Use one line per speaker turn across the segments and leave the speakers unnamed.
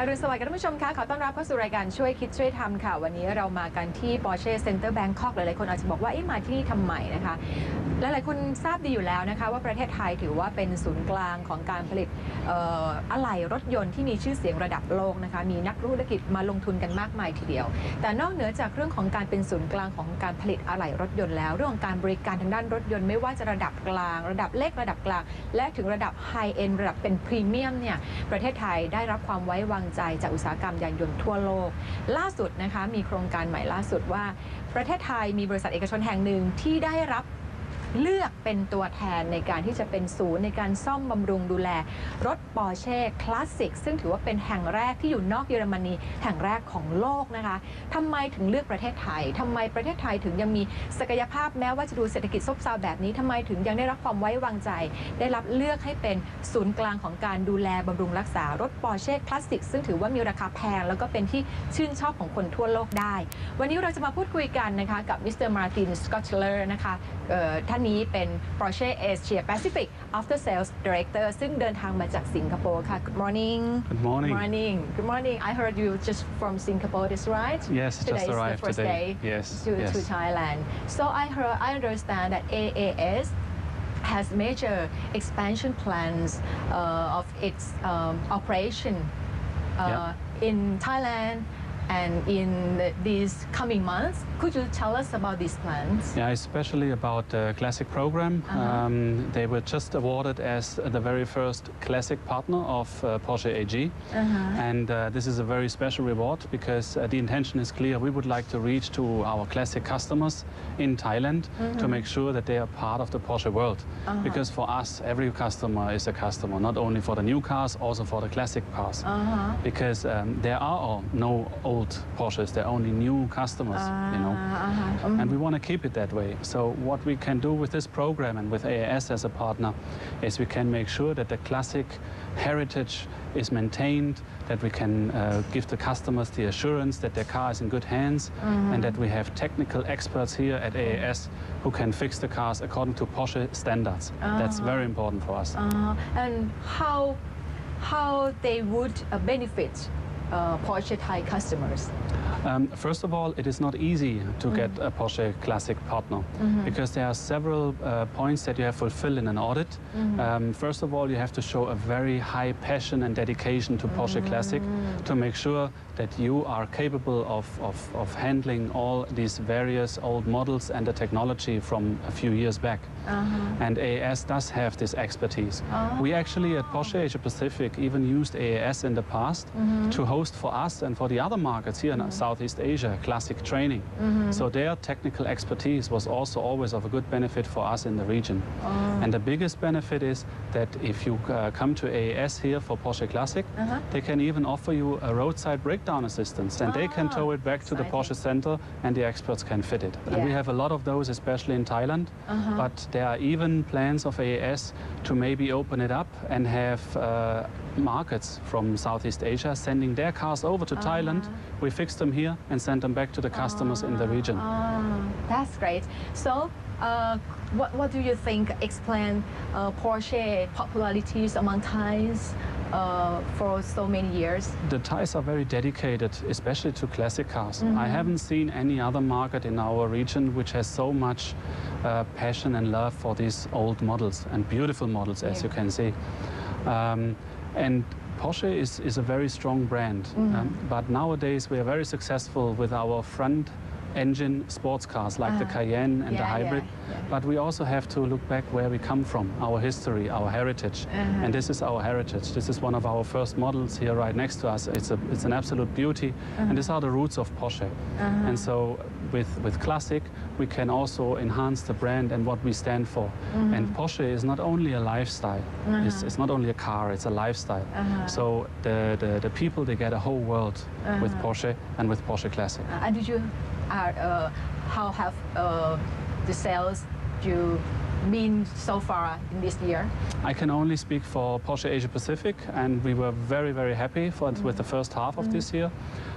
อรุณสวัสดิ์ท่านผู้ชมคะขอต้อนรับเข้าสู่รายการช่วยคิดช่วยทำค่ะ วันนี้เรามากันที่ Porsche Center Bangkok หลายๆคนอาจจะบอกว่าเอ๊ะมาที่นี่ทำไมนะคะหลายๆคนทราบดีอยู่แล้วนะคะ ว่าประเทศไทยถือว่าเป็นศูนย์กลางของการผลิตอออะไหล่รถยนต์ที่มีชื่อเสียงระดับโลกนะคะมีนักธุรกิจมาลงทุนกันมากมายทีเดียว แต่นอกเหนือจากเรื่องของการเป็นศูนย์กลางของการผลิตอะไหล่รถยนต์แล้ว เรื่องของการบริการทางด้านรถยนต์ไม่ว่าจะระดับกลาง ระดับเล็กระดับกลาง และถึงระดับไฮเอ็นระดับเป็นพรีเมียมเนี่ยประเทศไทยได้รับความไว้วางใจจากอุตสาหกรรมยานยนต์ทั่วโลก ล่าสุดนะคะมีโครงการใหม่ล่าสุดว่า ประเทศไทยมีบริษัทเอกชนแห่งหนึ่งที่ได้รับ เลือกเป็นตัวแทนในการที่จะเป็นศูนย์ในการซ่อมบำรุงดูแล รถปอร์เช่คลาสสิกซึ่งถือว่าเป็นแห่งแรกที่อยู่นอกเยอรมนีแห่งแรกของโลกนะคะทำไมถึงเลือกประเทศไทยทำไมประเทศไทยถึงยังมีศักยภาพแม้ว่าจะดูเศรษฐกิจซบเซาแบบนี้ทำไมถึงยังได้รับความไว้วางใจ ได้รับเลือกให้เป็นศูนย์กลางของการดูแลบำรุงรักษารถปอร์เช่คลาสสิกซึ่งถือว่ามีราคาแพง แล้วก็เป็นที่ชื่นชอบของคนทั่วโลกได้ วันนี้เราจะมาพูดคุยกันนะคะกับมิสเตอร์มาร์ตินสกอตเลอร์นะคะเอ่อท่านนี้เป็น Porsche Asia Pacific After Sales Director ซึ่งเดินทางมาจากสิงคโปร์ค่ะ Good morning
Good morning.
morning Good morning I heard you just from Singapore that's right
Yes,
today
just
is the
arrived
first
today.
day
Yes,
to,
yes.
to Thailand so I heard I understand that AAS has major expansion plans uh, of its um, operation uh,
Yeah.
in Thailand and in the, these coming months. Could you tell us about these plans?
Yeah, especially about the Classic program.
Uh-huh.
Um, they were just awarded as the very first Classic partner of uh, Porsche AG.
Uh-huh.
And uh, this is a very special reward because uh, the intention is clear. We would like to reach to our Classic customers in Thailand to make sure that they are part of the Porsche world.
Mm-hmm. Uh-huh.
Because for us, every customer is a customer, not only for the new cars, also for the Classic cars.
Uh-huh.
Because um, there are uh, no old Porsches, They're only new customers, you know.
Uh-huh. Mhm.
And we want to keep it that way. So what we can do with this program and with AAS as a partner is we can make sure that the classic heritage is maintained, that we can uh, give the customers the assurance that their car is in good hands, and that we have technical experts here at AAS who can fix the cars according to Porsche standards. That's very important for us.
Uh, and how how they would uh, benefit uh, Porsche Thai customers?
Um, first of all, it is not easy to get a Porsche Classic partner because there are several uh, points that you have to fulfill in an audit. Um, first of all, you have to show a very high passion and dedication to Porsche Classic to make sure that you are capable of, of, of handling all these various old models and the technology from a few years back. And AAS does have this expertise. We actually at Porsche Asia Pacific even used AAS in the past to host for us and for the other markets here in Southeast Asia classic training. So their technical expertise was also always of a good benefit for us in the region. And the biggest benefit is that if you uh, come to AAS here for Porsche Classic, they can even offer you a roadside breakdown assistance and they can
Ah,
tow it back to the. Porsche center and the experts can fit it. And we have a lot of those, especially in Thailand. But there are even plans of AAS to maybe open it up and have uh, markets from Southeast Asia sending their cars over to Thailand. We fix them here and send them back to the customers in the region.
Ah, that's great. So, uh, what, what do you think explain uh, Porsche popularities among Thais uh, for so many years?
The Thais are very dedicated, especially to classic cars. I haven't seen any other market in our region which has so much uh, passion and love for these old models and beautiful models, as
Yeah.
you can see. Um, and Porsche is, is a very strong brand, um, but nowadays we are very successful with our front engine sports cars like the
Ah.
Cayenne and the
Yeah, yeah,
hybrid.
yeah.
But we also have to look back where we come from, our history, our heritage.
Uh-huh.
And this is our heritage. This is one of our first models here right next to us. It's, a, it's an absolute beauty. And these are the roots of Porsche. And so with, with Classic, we can also enhance the brand and what we stand for. And Porsche is not only a lifestyle. It's, it's not only a car, it's a lifestyle. So the, the, the people, they get a whole world with Porsche and with Porsche Classic.
Uh, and did you, uh, uh, how have uh, the sales you been so far in this year?
I can only speak for Porsche Asia Pacific, and we were very, very happy for, with the first half of this year.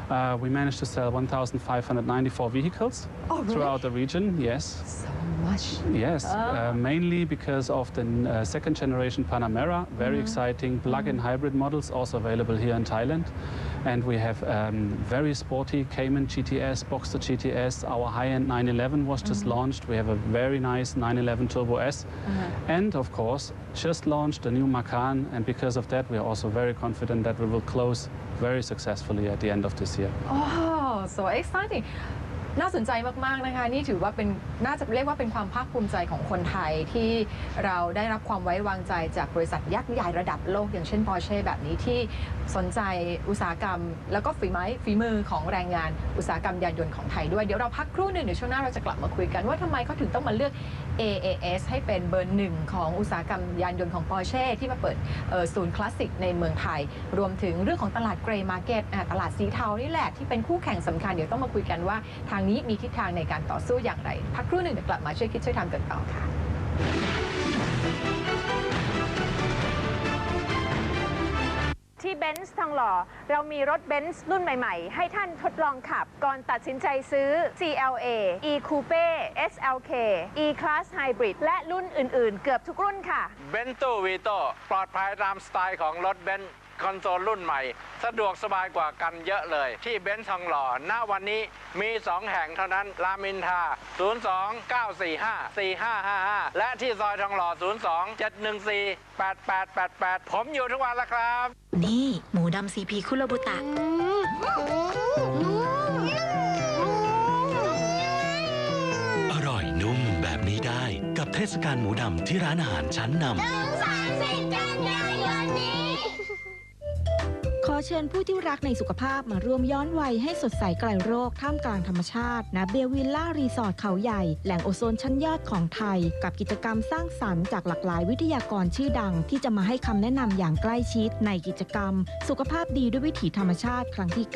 Uh, we managed to sell 1,594 vehicles
Oh, really?
throughout the region. Yes,
so much
yes, uh, mainly because of the uh, second generation Panamera, very exciting plug-in hybrid models, also available here in Thailand. And we have um, very sporty Cayman GTS, Boxster GTS. Our high-end 911 was just launched. We have a very nice 911 Turbo S, and of course, just launched a new Macan. And because of that, we are also very confident that we will close very successfully at the end of this year.
Oh, so exciting น่าสนใจมาก ๆ นะคะ นี่ถือว่าเป็นน่าจะเรียกว่าเป็นความภาคภูมิใจของคนไทยที่เราได้รับความไว้วางใจจากบริษัทยักษ์ใหญ่ระดับโลกอย่างเช่นปอร์เช่แบบนี้ที่สนใจอุตสาหกรรม แล้วก็ฝีไม้ฝีมือของแรงงานอุตสาหกรรมยานยนต์ของไทยด้วย เดี๋ยวเราพักครู่หนึ่งเดี๋ยวช่วงหน้าเราจะกลับมาคุยกันว่าทำไมเขาถึงต้องมาเลือก AAS ให้เป็นเบอร์หนึ่งของอุตสาหกรรมยานยนต์ของปอร์เช่ที่มาเปิดศูนย์คลาสสิกในเมืองไทย รวมถึงเรื่องของตลาดเกรย์มาร์เก็ตตลาดสีเทานี่แหละที่เป็นคู่แข่งสำคัญ เดี๋ยวต้องมาคุยกันว่า ทางนี้มีทิศทางในการต่อสู้อย่างไร พักครู่หนึ่งเดี๋ยวกลับมาช่วยคิดช่วยทำกันต่อค่ะ
ที่เบนซ์ทองหล่อ เรามีรถเบนซ์รุ่นใหม่ๆ ให้ท่านทดลองขับ ก่อนตัดสินใจซื้อ CLA E Coupe SLK E Class Hybrid และรุ่นอื่นๆ เกือบทุกรุ่นค่ะ
เบนตูวีโตปลอดภัยตามสไตล์ของรถเบนซ์ คอนโซลรุ่นใหม่ สะดวกสบายกว่ากันเยอะเลย ที่เบนซ์ทองหล่อณวันนี้มี 2 แห่งเท่านั้นรามอินทรา02 945 4555 และที่ซอยทองหล่อ 02 714 8888 ผมอยู่ทุกวันแล้วครับ
นี่ หมูดำซีพีคุโรบุตะ
อร่อยนุ่มแบบนี้ได้กับเทศกาลหมูดำที่ร้านอาหารชั้นนำ
ขอ เชิญผู้ที่รักในสุขภาพมาร่วมย้อนวัยให้สดใสไกลโรคท่ามกลางธรรมชาติณเบลวิลล่ารีสอร์ทเขาใหญ่ แหล่งโอโซนชั้นยอดของไทย กับกิจกรรมสร้างสรรค์จากหลากหลายวิทยากรชื่อดัง ที่จะมาให้คำแนะนำอย่างใกล้ชิดในกิจกรรม สุขภาพดีด้วยวิถีธรรมชาติครั้งที่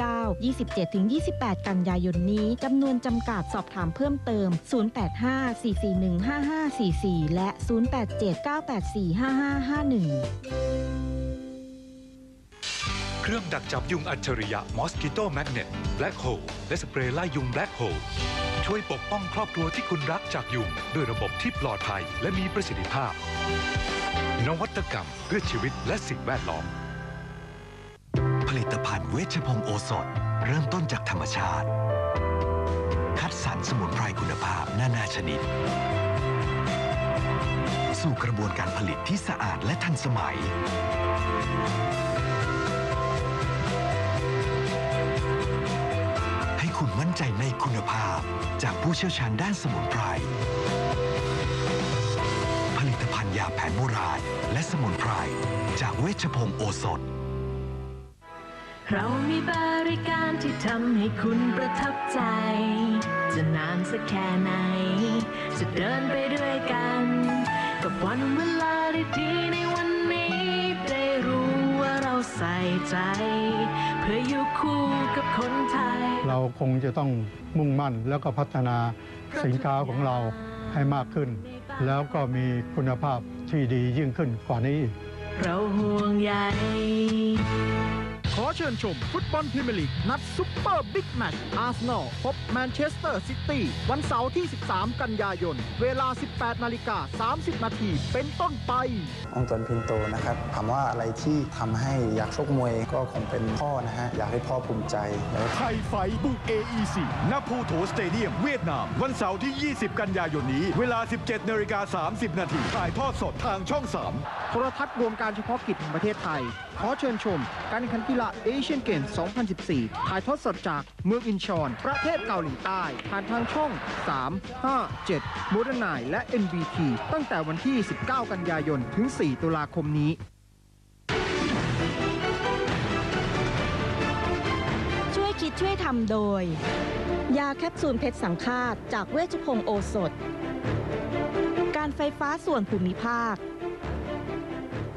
9 27-28 กันยายนนี้จำนวนจำกัดสอบถามเพิ่มเติม 085-441-5544 และ 087-984-5551
เครื่องดักจับยุงอัจฉริยะ Mosquito Magnet Black Hole และสเปรย์ไล่ยุง Black Hole ช่วยปกป้องครอบครัวที่คุณรักจากยุง ด้วยระบบที่ปลอดภัยและมีประสิทธิภาพ นวัตกรรมเพื่อชีวิตและสิ่งแวดล้อม
ผลิตภัณฑ์เวชพงโอสถ เริ่มต้นจากธรรมชาติ คัดสรรสมุนไพรคุณภาพนานาชนิด สู่กระบวนการผลิตที่สะอาดและทันสมัย ภาพ จากผู้เชี่ยวชาญด้านสมุนไพร ผลิตภัณฑ์ยาแผนโบราณและสมุนไพร จากเวชพงศ์โอสถ
เรามีบริการที่ทำให้คุณประทับใจ จะนานสักแค่ไหน จะเดินไปด้วยกัน กับวันเวลาดีๆในวันนี้ ได้รู้ว่าเราใส่ใจ พื่ออยู่คู่กับคนไทย
เราคงจะต้องมุ่งมั่นแล้วก็พัฒนาสินค้าของเราให้มากขึ้น แล้วก็มีคุณภาพที่ดียิ่งขึ้นกว่านี้อีก
เราห่วงใย
ขอเชิญชมฟุตบอลพรีเมียร์ลีก นัดซุปเปอร์บิ๊กแมตช์อาร์เซนอลพบแมนเชสเตอร์ซิตี้วันเสาร์ที่ 13 กันยายน เวลา 18 นาฬิกา 30 นาทีเป็นต้นไป
องตวนพินโตนะครับถามว่าอะไรที่ทำให้อยากชกมวยก็คงเป็นพ่อนะฮะ อยากให้พ่อภูมิใจแล้ว
ไทยไฟบุก AEC ณพูโถสเตเดียมเวียดนาม วันเสาร์ที่ 20 กันยายนนี้ เวลา 17 นาฬิกา 30 นาทีถ่ายทอดสดทางช่อง 3 โทรทัศน์รวมการเฉพาะกิจแห่งประเทศไทยขอเชิญชม การแข่งขันกีฬาเอเชียนเกม 2014 ถ่ายทอดสดจากเมืองอินชอน ประเทศเกาหลีใต้ ผ่านทางช่อง 3 5 7 m o d e r n i และ NBT ตั้งแต่วันที่ 19 กันยายน ถึง 4 ตุลาคมนี้
ช่วยคิดช่วยทำโดย ยาแคปซูลเพชรสังฆาตจากเวชพงศ์โอสถ การไฟฟ้าส่วนภูมิภาค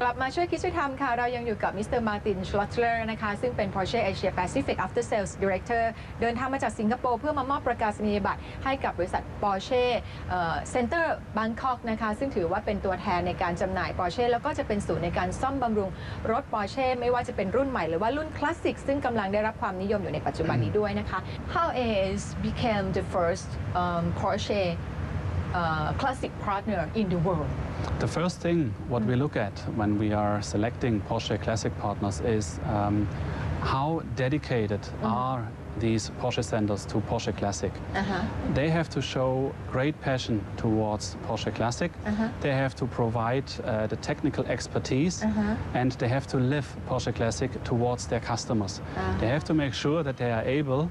กลับมาช่วยคิดช่วยทำค่ะ เรายังอยู่กับมิสเตอร์มาร์ตินชลอตเลอร์นะคะ ซึ่งเป็น Porsche Asia Pacific After Sales Director เดินทางมาจากสิงคโปร์เพื่อมามอบประกาศนียบัตรให้กับบริษัท Porsche เซ็นเตอร์บางกอกนะคะ ซึ่งถือว่าเป็นตัวแทนในการจำหน่าย Porsche แล้วก็จะเป็นศูนย์ในการซ่อมบำรุงรถ Porsche ไม่ว่าจะเป็นรุ่นใหม่หรือว่ารุ่นคลาสสิกซึ่งกำลังได้รับความนิยมอยู่ในปัจจุบันนี้ด้วยนะคะ How AS became the first um, Porsche uh, classic partner in the world
The first thing what we look at when we are selecting Porsche Classic partners is um, how dedicated are these Porsche centers to Porsche Classic.
uh-huh.
They have to show great passion towards Porsche Classic.
Uh-huh.
They have to provide uh, the technical expertise
Uh-huh.
and they have to live Porsche Classic towards their customers. They have to make sure that they are able,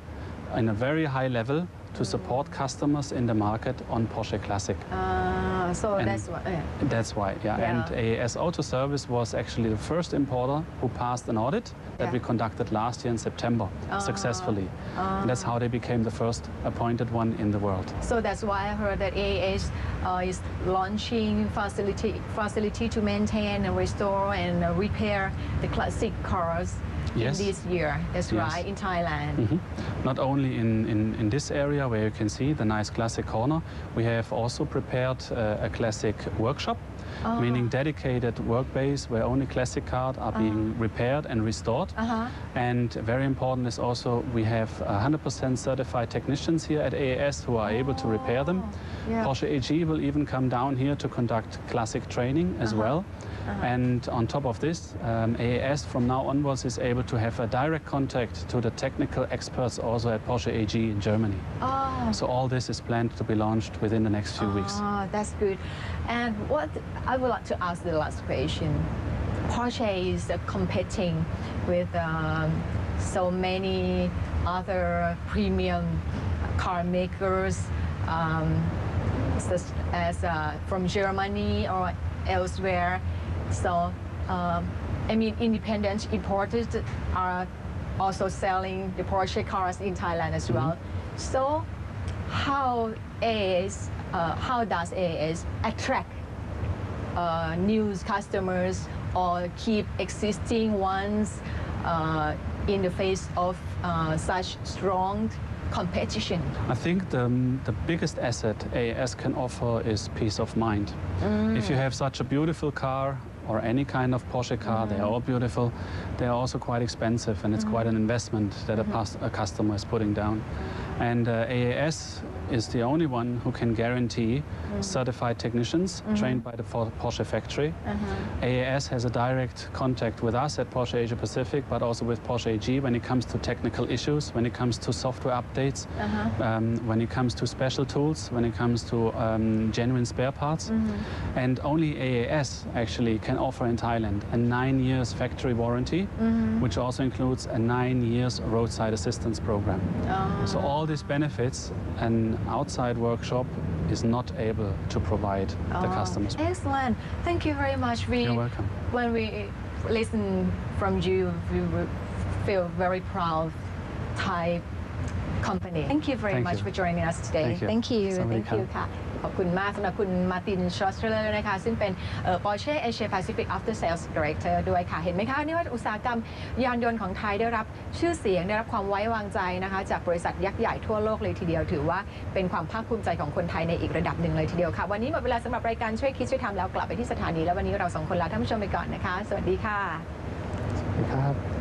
in a very high level, to support customers in the market on Porsche Classic.
Uh, so
And-
that's what yeah.
That's why, yeah.
Yeah.
And AAS Auto Service was actually the first importer who passed an audit that
Yeah.
we conducted last year in September
Ah.
successfully. And that's how they became the first appointed one in the world.
So that's why I heard that AAS uh, is launching facility facility to maintain and restore and uh, repair the classic cars
Yes.
in this year. That's
Yes.
right in Thailand.
Mhm. Not only in, in, in this area where you can see the nice classic corner, we have also prepared uh, a classic workshop,
Ah.
meaning dedicated work base where only classic cars are being repaired and restored.
Uh-huh.
And very important is also we have 100% certified technicians here at AAS who are able to repair them.
Oh, Yeah.
Porsche AG will even come down here to conduct classic training as
Uh-huh.
well. And on top of this, um, AAS from now onwards is able to have a direct contact to the technical experts also at Porsche AG in Germany.
Oh.
So all this is planned to be launched within the next few weeks.
Ah, that's good. And what I would like to ask the last question. Porsche is uh, competing with um, so many other premium car makers, um, such as uh, from Germany or elsewhere. So, um, I mean, independent importers are also selling the Porsche cars in Thailand as well. So, how AAS, uh, how does AAS attract uh, new customers or keep existing ones uh, in the face of uh, such strong competition?
I think the, the biggest asset AAS can offer is peace of mind. If you have such a beautiful car or any kind of Porsche car, they are all beautiful. They are also quite expensive, and it's quite an investment that a, pus- a customer is putting down. And uh, AAS is the only one who can guarantee certified technicians trained by the Porsche factory. AAS has a direct contact with us at Porsche Asia Pacific, but also with Porsche AG when it comes to technical issues, when it comes to software updates, um, when it comes to special tools, when it comes to um, genuine spare parts. And only AAS actually can offer in Thailand a nine years factory warranty, which also includes a nine years roadside assistance program. So all these benefits an outside workshop is not able to provide the
Oh,
customers.
Excellent. Thank you very much. We,
You're welcome.
When we listen from you, we feel very proud Thai company. Thank you very
Thank
much
you.
for joining us today.
Thank you.
Thank you.
Somebody
Thank you ค่ะ ขอบคุณมากสำหรับคุณมาร์ตินชอสเตอร์นะคะ ซึ่งเป็นเอ่อ Porsche Asia Pacific After Sales Director ด้วยค่ะ เห็นไหมคะ นี่ว่าอุตสาหกรรมยานยนต์ของไทยได้รับชื่อเสียงได้รับความไว้วางใจนะคะ จากบริษัทยักษ์ใหญ่ทั่วโลกเลยทีเดียว ถือว่าเป็นความภาคภูมิใจของคนไทยในอีกระดับหนึ่งเลยทีเดียวค่ะ วันนี้หมดเวลาสำหรับรายการช่วยคิดช่วยทำแล้วกลับไปที่สถานีแล้ววันนี้เราสองคนลาท่านผู้ชมไปก่อนนะคะ สวัสดีค่ะสวัสดี
ครับ